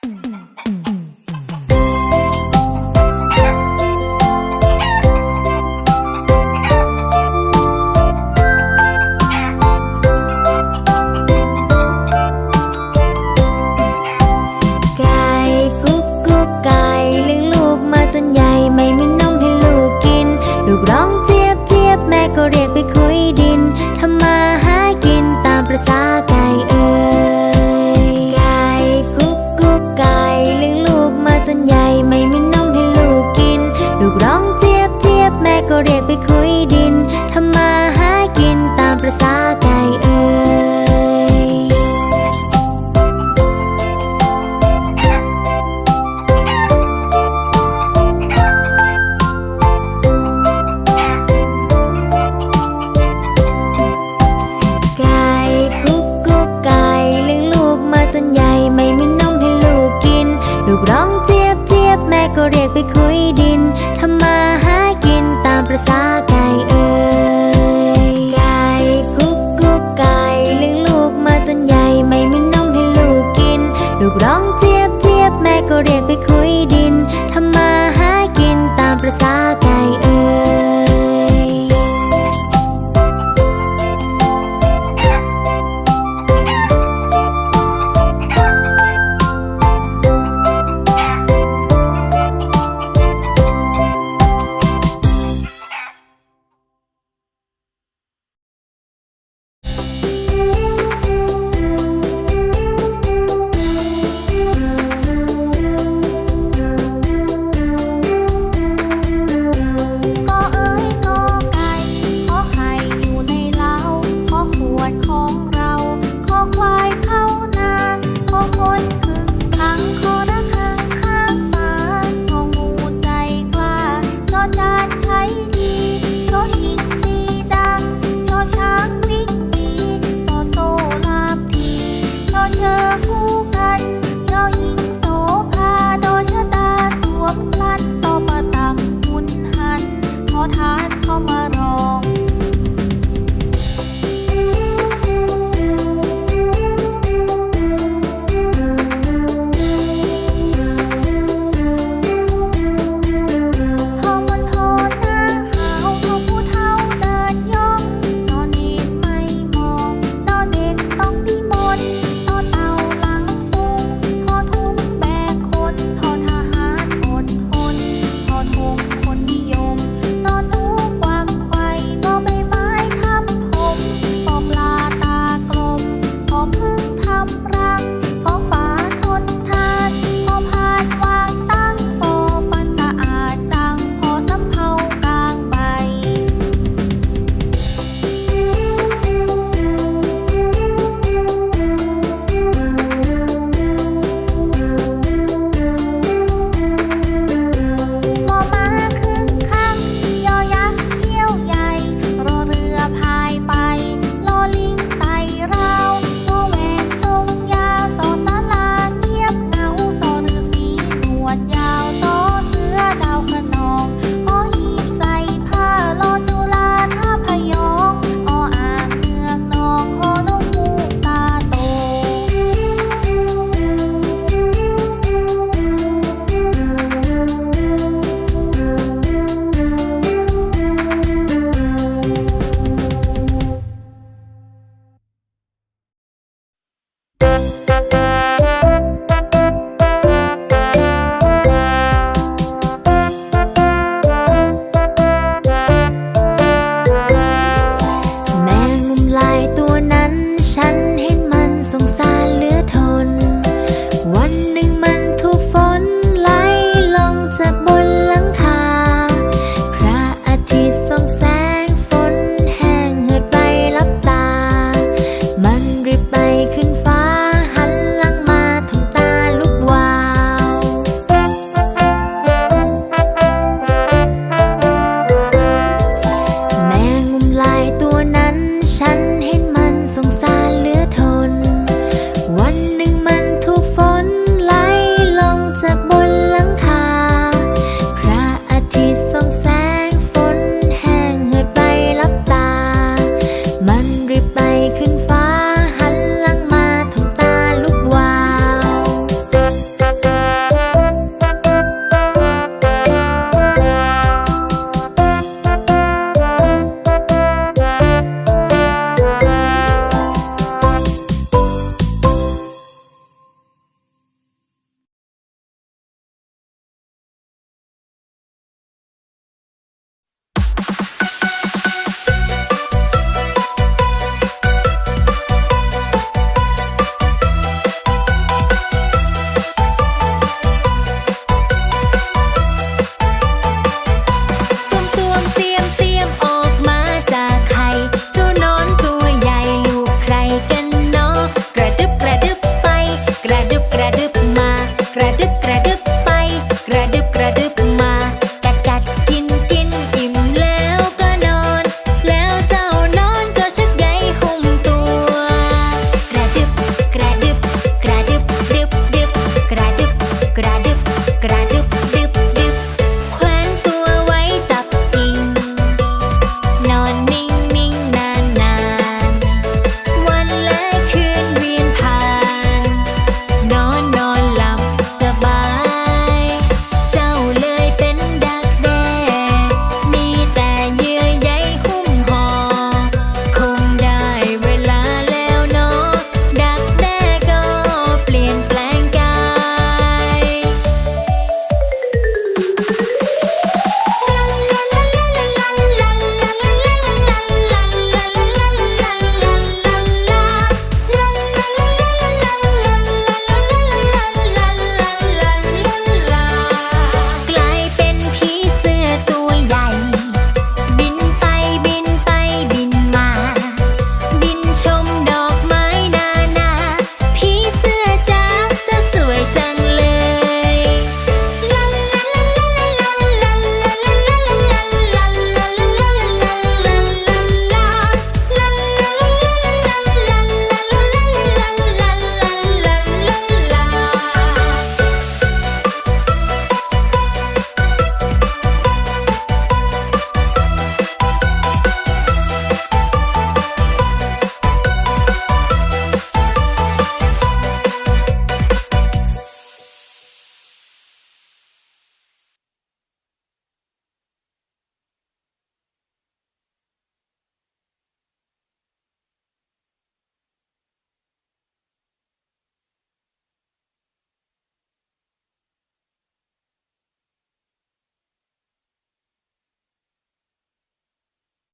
ไก่กุ๊กกุ๊กไก่เลี้ยงลูกมาจนใหญ่ไม่มี ใหญ่ไม่มีนมให้ลูกกิน ลูกร้องเจี๊ยบเจี๊ยบแม่ก็เรียกไปคุยดินทำมาหากินตามประสา